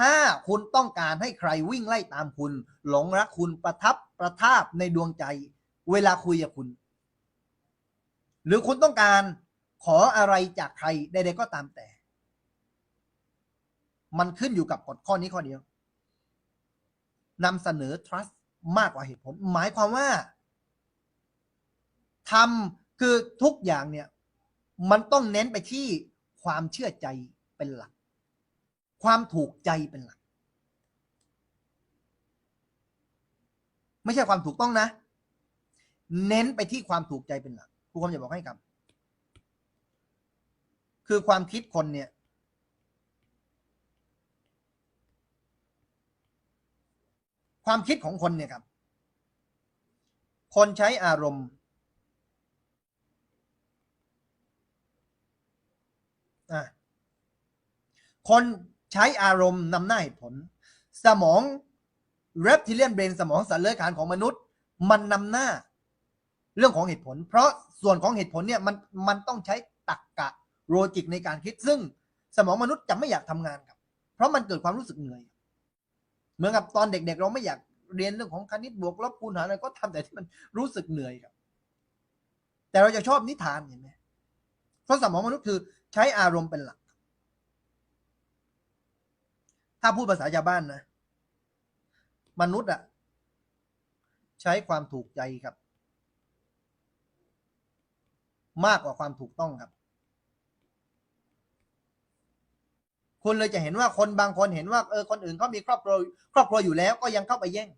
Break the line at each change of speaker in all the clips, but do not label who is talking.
ถ้าคุณต้องการให้ใครวิ่งไล่ตามคุณ หลงรักคุณประทับประทาบในดวงใจ เวลาคุยกับคุณ หรือคุณต้องการขออะไรจากใครใดๆก็ตามแต่ มันขึ้นอยู่กับกฎข้อนี้ข้อเดียวนำเสนอ trust มากกว่าเหตุผล หมายความว่าทำคือทุกอย่างเนี่ย มันต้องเน้นไปที่ความเชื่อใจเป็นหลัก ความถูกใจเป็นหลัก ไม่ใช่ความถูกต้องนะ เน้นไปที่ความถูกใจเป็นหลักครูคมจะบอกให้ครับ คือความคิดคนเนี่ย ความคิดของคนเนี่ยครับ คนใช้อารมณ์อะคน ใช้อารมณ์นำหน้าเหตุผล สมอง reptilian brain สมองสัตว์เลื้อยคลานของมนุษย์ มันนำหน้าเรื่องของเหตุผล เพราะส่วนของเหตุผลเนี่ยมันมันต้องใช้ตรรกกะโลจิกในการคิดซึ่งสมองมนุษย์จะไม่อยากทำงานครับ เพราะมันเกิดความรู้สึกเหนื่อย เหมือนกับตอนเด็ก ๆ เราไม่อยากเรียนเรื่องของคณิตบวกลบคูณหารอะไรก็ทำแต่ที่มันรู้สึกเหนื่อยครับ แต่เราจะชอบนิทานเห็นไหมเพราะสมองมนุษย์คือใช้อารมณ์เป็นหลัก ถ้าพูดภาษาชาวบ้านนะ มนุษย์อะใช้ความถูกใจครับ มากกว่าความถูกต้องครับคุณเลยจะเห็นว่าคนบางคนเห็นว่าเออคนอื่นเขามีครอบครัวครอบครัวอยู่แล้วก็ยังเข้าไปแย่ง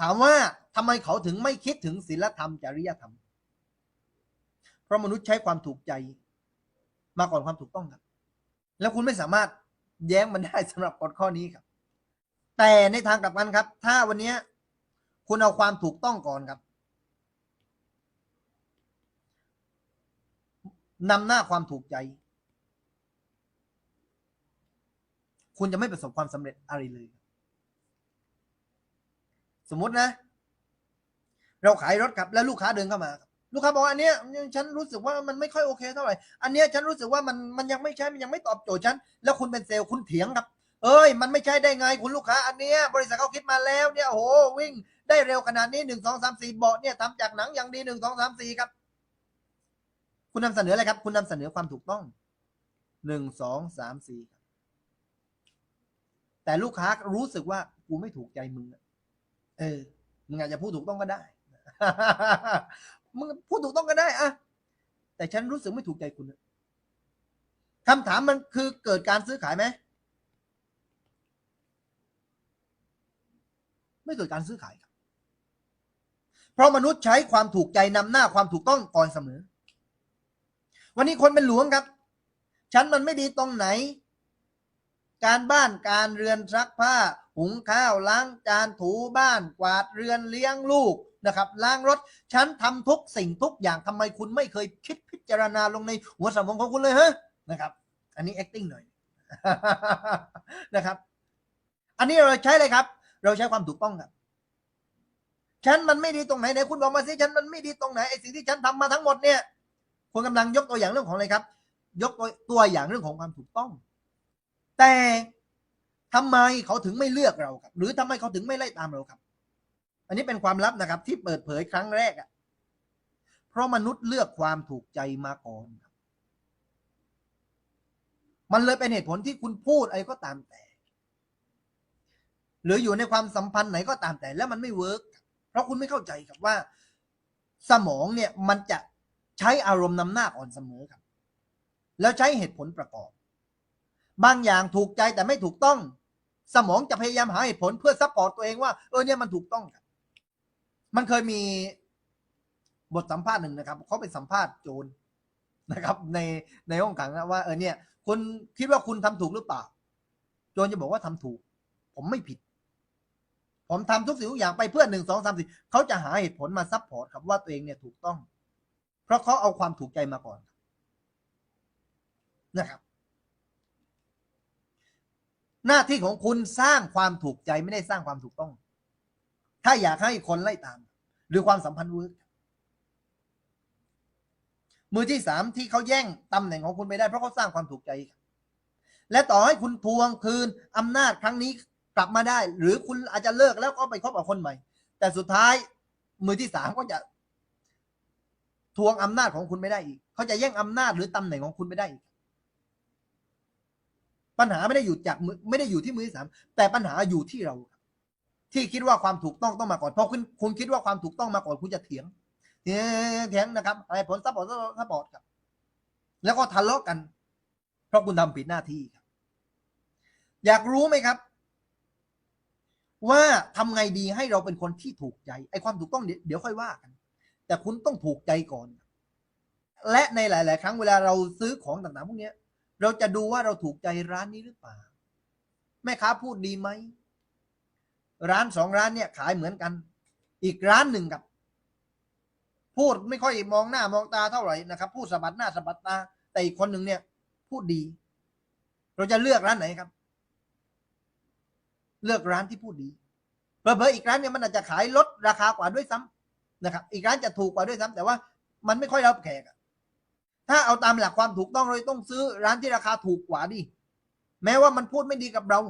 ถามว่าทำไมเขาถึงไม่คิดถึงศีลธรรมจริยธรรม เพราะมนุษย์ใช้ความถูกใจ มาก่อนความถูกต้องครับ แล้วคุณไม่สามารถ แย้งมันได้สำหรับกฎข้อนี้ครับ แต่ในทางกลับกันครับ ถ้าวันนี้คุณเอาความถูกต้องก่อนครับนำหน้าความถูกใจ คุณจะไม่ประสบความสำเร็จอะไรเลย สมมตินะ เราขายรถครับ แล้วลูกค้าเดินเข้ามา ลูกค้าบอกอันเนี้ยฉันรู้สึกว่ามันไม่ค่อยโอเคเท่าไหร่ อันเนี้ยฉันรู้สึกว่ามันมันยังไม่ใช่ มันยังไม่ตอบโจทย์ฉัน แล้วคุณเป็นเซลล์คุณเถียงครับ เอ้ย มันไม่ใช่ได้ไงคุณลูกค้า อันเนี้ยบริษัทเขาคิดมาแล้วเนี่ยโอ้โหวิ่ง ได้เร็วขนาดนี้หนึ่งสองสามสี่เบาะเนี่ยทำจากหนังอย่างดีหนึ่งสองสามสี่ครับ คุณนำเสนออะไรครับ คุณนำเสนอความถูกต้องหนึ่งสองสามสี่แต่ลูกค้ารู้สึกว่ากูไม่ถูกใจมึงเออมึงอาจจะพูดถูกต้องก็ได้ มึงพูดถูกต้องก็ได้อะแต่ฉันรู้สึกไม่ถูกใจคุณคำถามมันคือเกิดการซื้อขายไหมไม่เกิดการซื้อขายครับ เพราะมนุษย์ใช้ความถูกใจนำหน้าความถูกต้องก่อนเสมอ วันนี้คนเป็นหลวงครับ ฉันมันไม่ดีตรงไหน การบ้านการเรือนซักผ้า หุงข้าวล้างจานถูบ้านกวาดเรือนเลี้ยงลูก นะครับล้างรถฉันทำทุกสิ่งทุกอย่างทำไมคุณไม่เคยคิดพิจารณาลงในหัวสมองของคุณเลยฮะนะครับ อันนี้ acting หน่อยนะครับ อันนี้เราใช้เลยครับ เราใช้ความถูกต้องครับฉันมันไม่ดีตรงไหนไหนคุณบอกมาสิฉันมันไม่ดีตรงไหนไอสิ่งที่ฉันทำมาทั้งหมดเนี่ยคุณกำลังยกตัวอย่างเรื่องของอะไรครับ ยกตัวตัวอย่างเรื่องของความถูกต้อง แต่ทำไมเขาถึงไม่เลือกเราครับ หรือทำไมเขาถึงไม่ไล่ตามเราครับ อันนี้เป็นความลับนะครับ ที่เปิดเผยครั้งแรกอะ่ะเพราะมนุษย์เลือกความถูกใจมาก่อนมันเลยเป็นเหตุผลที่คุณพูดอะไรก็ตามแต่ หรืออยู่ในความสัมพันธ์ไหนก็ตามแต่ แล้วมันไม่เวิร์กเพราะคุณไม่เข้าใจครับว่า สมองเนี่ยมันจะใช้อารมณ์นำหน้าก่อนเสมอครับ แล้วใช้เหตุผลประกอบ บางอย่างถูกใจแต่ไม่ถูกต้อง สมองจะพยายามหาเหตุผลเพื่อซัพพอร์ตตัวเองว่าเออเนี่ยมันถูกต้องครับ มันเคยมีบทสัมภาษณ์หนึ่งนะครับเขาไปสัมภาษณ์โจรนะครับ ในในห้องขังนะว่าเออเนี่ยคุณคิดว่าคุณทำถูกหรือเปล่า โจรจะบอกว่าทำถูก ผมไม่ผิด ผมทำทุกสิ่งทุกอย่างไปเพื่อหนึ่งสองสามสี่เขาจะหาเหตุผลมาซัพพอร์ตครับว่าตัวเองเนี่ยถูกต้อง เพราะเขาเอาความถูกใจมาก่อนนะครับ หน้าที่ของคุณสร้างความถูกใจไม่ได้สร้างความถูกต้อง ถ้าอยากให้คนไล่ตาม หรือความสัมพันธ์เวิร์กมือที่สามที่เขาแย่งตำแหน่งของคุณไปได้เพราะเขาสร้างความถูกใจ และต่อให้คุณทวงคืนอำนาจครั้งนี้กลับมาได้ หรือคุณอาจจะเลิกแล้วก็ไปคบกับคนใหม่ แต่สุดท้ายมือที่สามก็จะทวงอำนาจของคุณไม่ได้อีก เขาจะแย่งอำนาจหรือตำแหน่งของคุณไม่ได้อีก ปัญหาไม่ได้อยู่จากมือไม่ได้อยู่ที่มือที่สามแต่ปัญหาอยู่ที่เรา ที่คิดว่าความถูกต้องต้องมาก่อนเพราะคุณคุณคิดว่าความถูกต้องมาก่อนคุณจะเถียงเถียงเถียงนะครับอะไรผลซัพพอร์ตซัพพอร์ตครับ แล้วก็ทะเลาะกัน เพราะคุณทำผิดหน้าที่ครับ อยากรู้ไหมครับ ว่าทำไงดีให้เราเป็นคนที่ถูกใจไอ้ความถูกต้องเดี๋ยวค่อยว่ากัน แต่คุณต้องถูกใจก่อน และในหลาย ๆ ครั้งเวลาเราซื้อของต่าง ๆ พวกเนี้ยเราจะดูว่าเราถูกใจร้านนี้หรือเปล่าแม่ค้าพูดดีไหม ร้านสองร้านเนี่ยขายเหมือนกัน อีกร้านหนึ่งกับ พูดไม่ค่อยมองหน้ามองตาเท่าไหร่นะครับพูดสะบัดหน้าสะบัดตา แต่อีกคนหนึ่งเนี่ย พูดดี เราจะเลือกร้านไหนครับ เลือกร้านที่พูดดีเผลอๆอีกร้านเนี่ยมันอาจจะขายลดราคากว่าด้วยซ้ำนะครับ อีกร้านจะถูกกว่าด้วยซ้ำแต่ว่ามันไม่ค่อยรับแขกถ้าเอาตามหลักความถูกต้องเราต้องซื้อร้านที่ราคาถูกกว่าดิแม้ว่ามันพูดไม่ดีกับเรา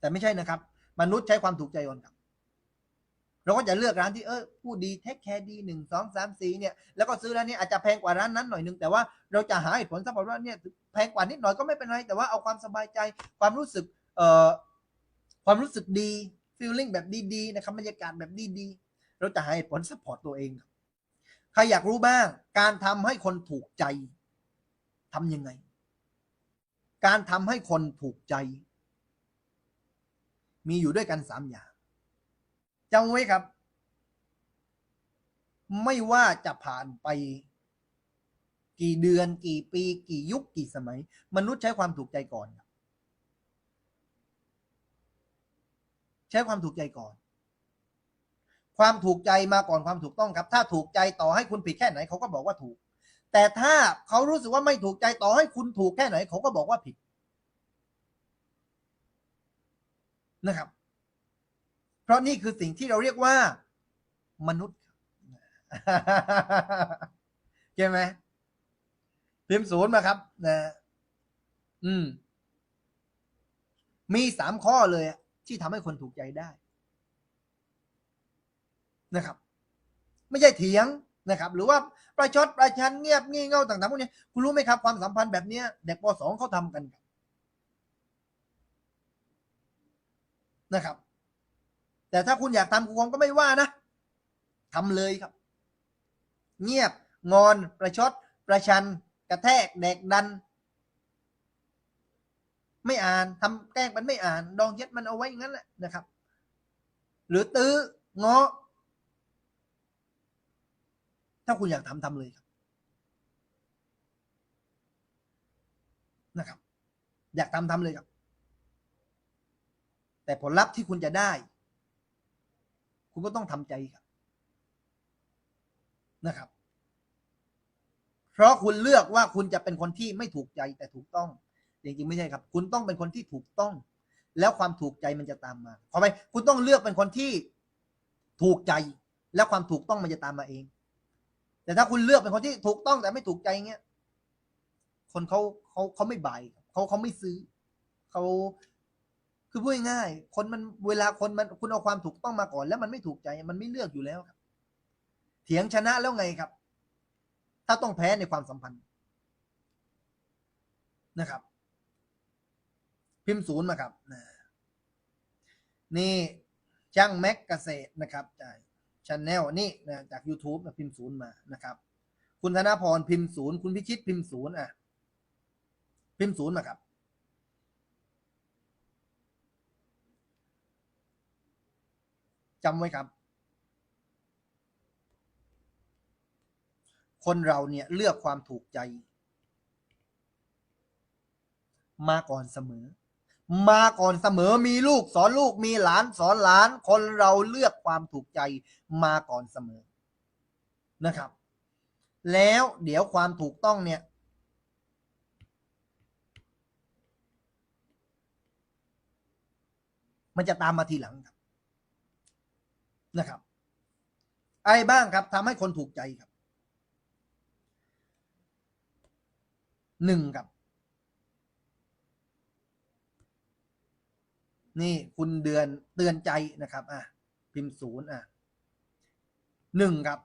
แต่ไม่ใช่นะครับ มนุษย์ใช้ความถูกใจก่อนครับ เราก็จะเลือกร้านที่เออพูดดีเทคแคร์ดีหนึ่งสองสามสี่เนี่ยแล้วก็ซื้อร้านนี้อาจจะแพงกว่าร้านนั้นหน่อยนึงแต่ว่าเราจะหาเหตุผลสักว่าเนี่ยแพงกว่านิดหน่อยก็ไม่เป็นไรแต่ว่าเอาความสบายใจความรู้สึกเอ่อความรู้สึกดีฟีลลิ่งแบบดีๆนะครับบรรยากาศแบบดีๆเราจะหาเหตุผลซัพพอร์ตตัวเองครับใครอยากรู้บ้าง การทำให้คนถูกใจทำยังไง การทำให้คนถูกใจ มีอยู่ด้วยกันสามอย่างจำไว้ครับ ไม่ว่าจะผ่านไป กี่เดือนกี่ปี กี่ยุคกี่สมัย มนุษย์ใช้ความถูกใจก่อน ใช้ความถูกใจก่อน ความถูกใจมาก่อนความถูกต้องครับ ถ้าถูกใจต่อให้คุณผิดแค่ไหนเขาก็บอกว่าถูก แต่ถ้าเขารู้สึกว่าไม่ถูกใจต่อให้คุณถูกแค่ไหนเขาก็บอกว่าผิด นะครับ เพราะนี่คือสิ่งที่เราเรียกว่า มนุษย์ใช่ไหมพิมพ์ศูนย์มาครับนะอืม มีสามข้อเลยที่ทำให้คนถูกใจได้นะครับ ไม่ใช่เถียงนะครับ หรือว่าประชดประชันเงียบงี่เง่าต่างๆพวกนี้คุณรู้ไหมครับ ความสัมพันธ์แบบนี้เด็กป .2 เขาทำกัน นะครับ แต่ถ้าคุณอยากทำคุณก็ไม่ว่านะทำเลยครับ เงียบงอนประชด ประชัน กระแทกแดกดัน ไม่อ่านทำแกล้งมันไม่อ่าน ดองเย็ดมันเอาไว้อย่างนั้นแหละนะครับ หรือตื้องอถ้าคุณอยากทำทำเลยครับนะครับ อยากทำทำเลยครับ แต่ผลลัพธ์ที่คุณจะได้ คุณก็ต้องทำใจครับนะครับ เพราะคุณเลือกว่าคุณจะเป็นคนที่ไม่ถูกใจแต่ถูกต้อง จริงๆไม่ใช่ครับ คุณต้องเป็นคนที่ถูกต้อง แล้วความถูกใจมันจะตามมาขอไปคุณต้องเลือกเป็นคนที่ถูกใจ แล้วความถูกต้องมันจะตามมาเอง แต่ถ้าคุณเลือกเป็นคนที่ถูกต้องแต่ไม่ถูกใจเงี้ย คนเขาเขาเขาไม่บายเขาเขาไม่ซื้อเขา คือพูดง่ายคนมันเวลาคนมันคุณเอาความถูกต้องมาก่อน แล้วมันไม่ถูกใจมันไม่เลือกอยู่แล้วครับ เถียงชนะแล้วไงครับ ถ้าต้องแพ้ในความสัมพันธ์นะครับ พิมพ์ศูนย์มาครับนี่ช่างแม็กเกษตรนะครับจากชาแนลนี่นะจาก YouTube นะพิมพ์ศูนย์มานะครับ คุณธนาพรพิมพ์ศูนย์คุณพิชิตพิมพ์ศูนย์อะ พิมพ์ศูนย์มาครับ จำไว้ครับ คนเราเนี่ยเลือกความถูกใจ มาก่อนเสมอ มาก่อนเสมอมีลูกสอนลูกมีหลานสอนหลาน คนเราเลือกความถูกใจมาก่อนเสมอนะครับ แล้วเดี๋ยวความถูกต้องเนี่ยมันจะตามมาทีหลังครับ นะครับอะไรบ้างครับทำให้คนถูกใจครับหนึ่งครับ นี่คุณเดือนเตือนใจนะครับ อะ พิมพ์ศูนย์อะหนึ่งครับ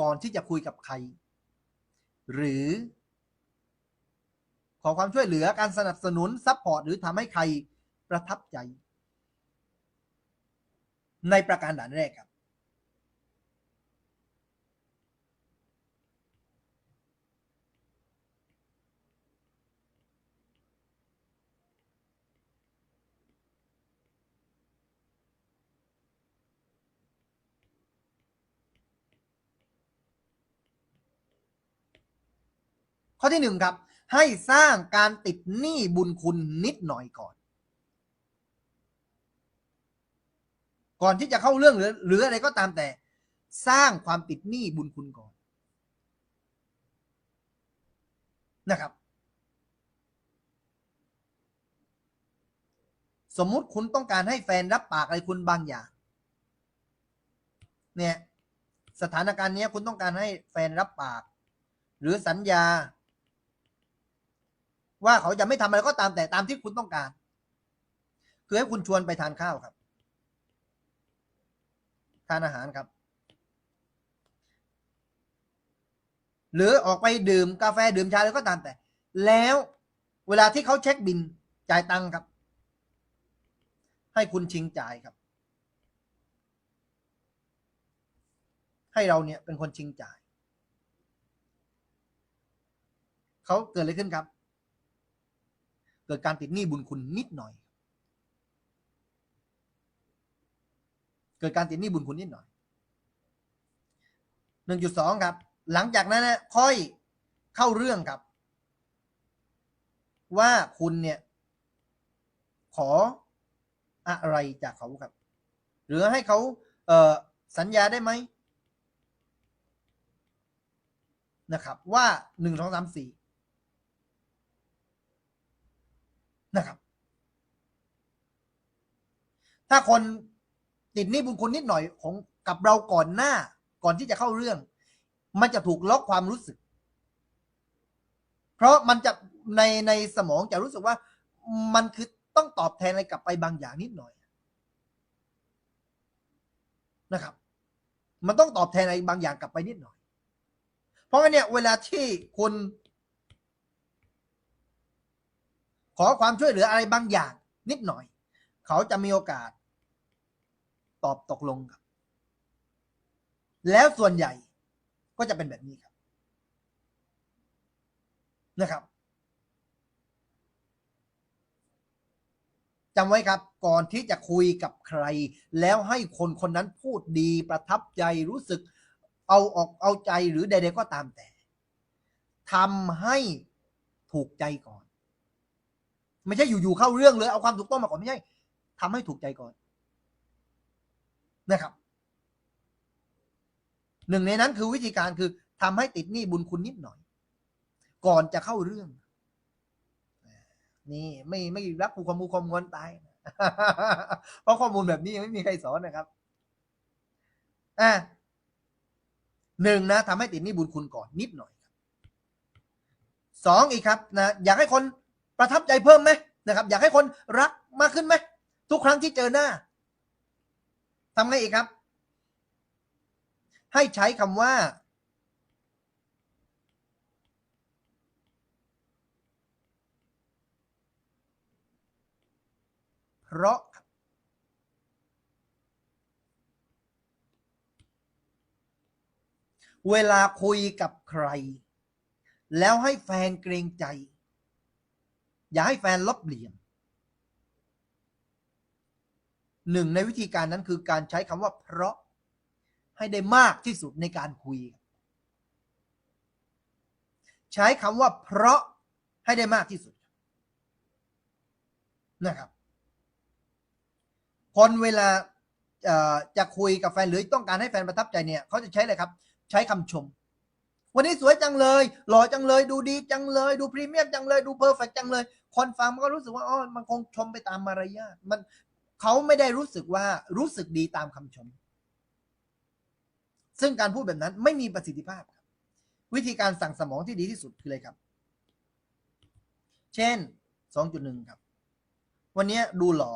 ก่อนที่จะคุยกับใคร หรือ ขอความช่วยเหลือการสนับสนุนซัพพอร์ตหรือทำให้ใครประทับใจ ในประการด่านแรกครับ ข้อที่หนึ่งครับ ให้สร้างการติดหนี้บุญคุณนิดหน่อยก่อน ก่อนที่จะเข้าเรื่องหรือหรืออะไรก็ตามแต่ สร้างความติดหนี้บุญคุณก่อนนะครับ สมมุติคุณต้องการให้แฟนรับปากอะไรคุณบางอย่าง เนี่ยสถานการณ์นี้คุณต้องการให้แฟนรับปาก หรือสัญญา ว่าเขาจะไม่ทำอะไรก็ตามแต่ตามที่คุณต้องการ คือให้คุณชวนไปทานข้าวครับ ทานอาหารครับ หรือออกไปดื่มกาแฟดื่มชาอะไรก็ตามแต่ แล้วเวลาที่เขาเช็คบินจ่ายตังค์ครับ ให้คุณชิงจ่ายครับ ให้เราเนี่ยเป็นคนชิงจ่ายเขาเกิดอะไรขึ้นครับ เกิดการติดหนี้บุญคุณนิดหน่อย เกิดการติดหนี้บุญคุณนิดหน่อยหนึ่งจุดสองครับ หลังจากนั้นนะค่อยเข้าเรื่องครับ ว่าคุณเนี่ย ขออะไรจากเขาครับ หรือให้เขาเออสัญญาได้ไหมนะครับว่าหนึ่งสองสามสี่นะครับ ถ้าคน ติดหนี้บุญคุณนิดหน่อยของกับเราก่อนหน้า ก่อนที่จะเข้าเรื่อง มันจะถูกล็อกความรู้สึก เพราะมันจะในในสมองจะรู้สึกว่า มันคือต้องตอบแทนอะไรกลับไปบางอย่างนิดหน่อยนะครับ มันต้องตอบแทนอะไรบางอย่างกลับไปนิดหน่อย เพราะงั้นเนี่ย เวลาที่คุณ ขอความช่วยเหลืออะไรบางอย่างนิดหน่อย เขาจะมีโอกาส ตอบตกลงครับ แล้วส่วนใหญ่ก็จะเป็นแบบนี้ครับ นะครับจำไว้ครับ ก่อนที่จะคุยกับใคร แล้วให้คนคนนั้นพูดดีประทับใจรู้สึก เอาออกเอาใจหรือใดๆก็ตามแต่ทำให้ถูกใจก่อน ไม่ใช่อยู่ๆเข้าเรื่องเลย เอาความถูกต้องมาก่อนไม่ใช่ทำให้ถูกใจก่อน นะครับ หนึ่งในนั้นคือวิธีการคือทำให้ติดหนี้บุญคุณนิดหน่อย ก่อนจะเข้าเรื่อง นี่ไม่ไม่รักผูกความูความงอนตาย เพราะข้อมูลแบบนี้ยังไม่มีใครสอนนะครับอะหนึ่งนะทำให้ติดหนี้บุญคุณก่อนนิดหน่อยสองอีกครับนะอยากให้คนประทับใจเพิ่มไหมนะครับ อยากให้คนรักมากขึ้นไหมทุกครั้งที่เจอหน้า ทำไงอีกครับ ให้ใช้คำว่า เพราะ เวลาคุยกับใคร แล้วให้แฟนเกรงใจ อย่าให้แฟนลบเหลี่ยม หนึ่งในวิธีการนั้นคือการใช้คำว่าเพราะให้ได้มากที่สุดในการคุย ใช้คำว่าเพราะให้ได้มากที่สุดนะครับ คนเวลาจะคุยกับแฟนหรือต้องการให้แฟนประทับใจเนี่ยเขาจะใช้อะไรครับ ใช้คำชม วันนี้สวยจังเลย หล่อจังเลย ดูดีจังเลย ดูพรีเมียมจังเลย ดูเพอร์เฟกจังเลย คนฟังมันก็รู้สึกว่าอ๋อมันคงชมไปตามมารยาทมัน เขาไม่ได้รู้สึกว่ารู้สึกดีตามคำชม ซึ่งการพูดแบบนั้นไม่มีประสิทธิภาพครับวิธีการสั่งสมองที่ดีที่สุดคืออะไรครับ เช่นสองจุดหนึ่งครับ วันนี้ดูหล่อ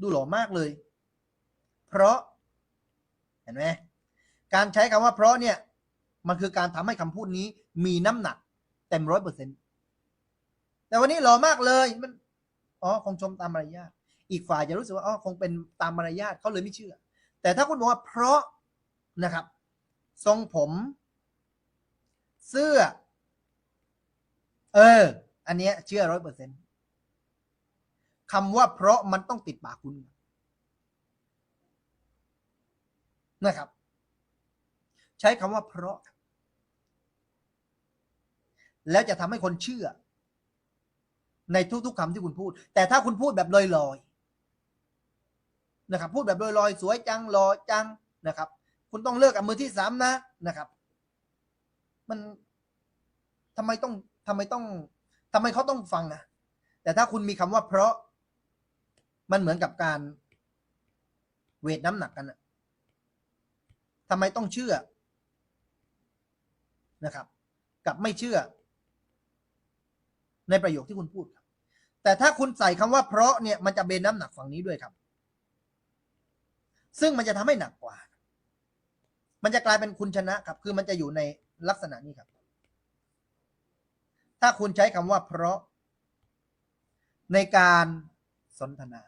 ดูหล่อมากเลย เพราะ เห็นไหมการใช้คำว่าเพราะเนี่ย มันคือการทำให้คำพูดนี้มีน้ำหนักเต็มร้อยเปอร์เซ็นต์แต่วันนี้หล่อมากเลยมัน อ๋อคงชมตามมารยาทอีกฝ่ายจะรู้สึกว่าอ๋อคงเป็นตามมารยาทเขาเลยไม่เชื่อ แต่ถ้าคุณบอกว่าเพราะนะครับ ทรงผม เสื้อ เออ อันเนี้ยเชื่อร้อยเปอร์เซ็นต์คำว่าเพราะมันต้องติดปากคุณนะครับ ใช้คำว่าเพราะ แล้วจะทำให้คนเชื่อ ในทุก ๆคำที่คุณพูด แต่ถ้าคุณพูดแบบลอยๆนะครับ พูดแบบลอยๆสวยจังหล่อจังนะครับ คุณต้องเลิกกับมือที่สามนะนะครับ มันทำไมต้องทำไมต้องทำไมเขาต้องฟังอะแต่ถ้าคุณมีคำว่าเพราะมันเหมือนกับการเวทน้ำหนักกันอะทำไมต้องเชื่อนะครับ กับไม่เชื่อ ในประโยคที่คุณพูดครับ แต่ถ้าคุณใส่คำว่าเพราะเนี่ยมันจะเบนน้ำหนักฝั่งนี้ด้วยครับ ซึ่งมันจะทำให้หนักกว่า มันจะกลายเป็นคุณชนะครับ คือมันจะอยู่ในลักษณะนี้ครับ ถ้าคุณใช้คำว่าเพราะ ในการสนทนา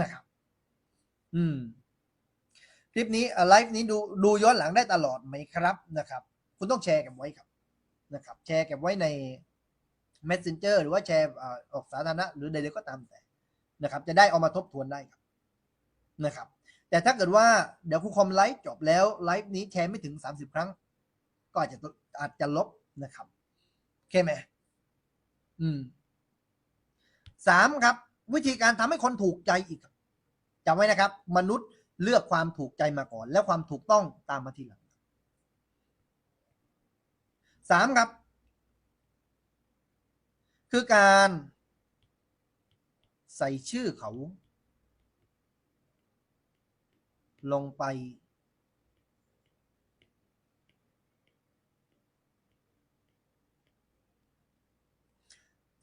นะครับ อืม คลิปนี้ไลฟ์นี้ดูดูย้อนหลังได้ตลอดไหมครับนะครับ คุณต้องแชร์กันไว้ครับ นะครับ แชร์ก็บไว้ใน Messenger หรือว่าแชร์ออกสาธารณะหรือใดๆก็ตามแต่นะครับ จะได้เอามาทบทวนได้ครับนะครับ แต่ถ้าเกิดว่าเดี๋ยวครูคอมไลฟ์จบแล้วไลฟ์นี้แชร์ไม่ถึง 30 ครั้ง ก็อาจจะอาจจะลบนะครับโอเคไหมอืมสามครับ วิธีการทำให้คนถูกใจอีกจำไว้นะครับ มนุษย์เลือกความถูกใจมาก่อน แล้วความถูกต้องตามมาทีหลังสามครับ คือการใส่ชื่อเขา ลงไป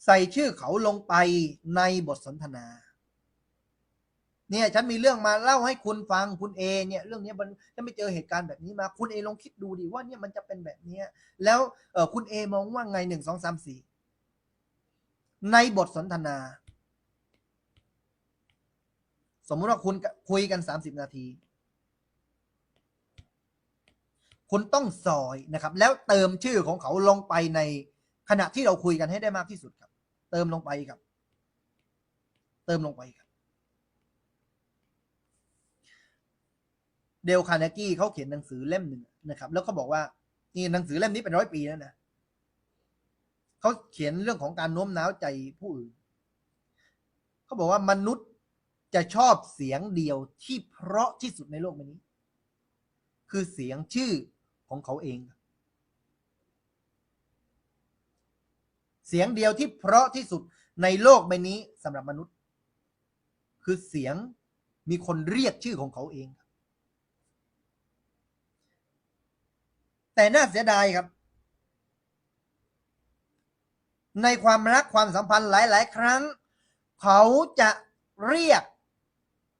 ใส่ชื่อเขาลงไปในบทสนทนา เนี่ยฉันมีเรื่องมาเล่าให้คุณฟังคุณเอเนี่ยเรื่องนี้มันฉันไม่เจอเหตุการณ์แบบนี้มาคุณเอลองคิดดูดิว่าเนี่ยมันจะเป็นแบบนี้แล้วเออคุณเอมองว่าไงหนึ่งสองสามสี่ ในบทสนทนา สมมุติว่าคุณคุยกันสามสิบนาที คุณต้องซอยนะครับ แล้วเติมชื่อของเขาลงไปในขณะที่เราคุยกันให้ได้มากที่สุดครับ เติมลงไปครับ เติมลงไปครับ เดลคาร์เนกี้เขาเขียนหนังสือเล่มหนึ่งนะครับ แล้วเขาบอกว่านี่หนังสือเล่มนี้เป็นร้อยปีแล้วนะ เขาเขียนเรื่องของการโน้มน้าวใจผู้อื่นเขาบอกว่ามนุษย์จะชอบเสียงเดียวที่เพราะที่สุดในโลกใบนี้ คือเสียงชื่อของเขาเอง เสียงเดียวที่เพราะที่สุดในโลกใบนี้สำหรับมนุษย์ คือเสียงมีคนเรียกชื่อของเขาเอง แต่น่าเสียดายครับ ในความรักความสัมพันธ์หลาย ๆ ครั้ง เขาจะเรียก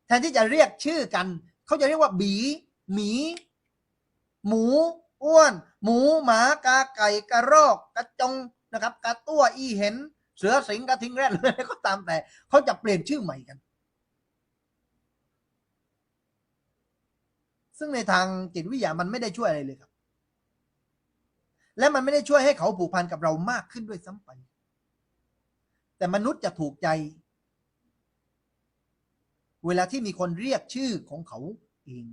แทนที่จะเรียกชื่อกัน เขาจะเรียกว่า บี หมี หมู อ้วน หมู หมากาไก่กระรอก กระจงนะครับกระตั้วอีเห็น เสือสิงกระทิงแรดเลยก็ตามแต่ เขาจะเปลี่ยนชื่อใหม่กัน ซึ่งในทางจิตวิทยามันไม่ได้ช่วยอะไรเลยครับ และมันไม่ได้ช่วยให้เขาผูกพันกับเรามากขึ้นด้วยซ้ำไป แต่มนุษย์จะถูกใจ เวลาที่มีคนเรียกชื่อของเขาเอง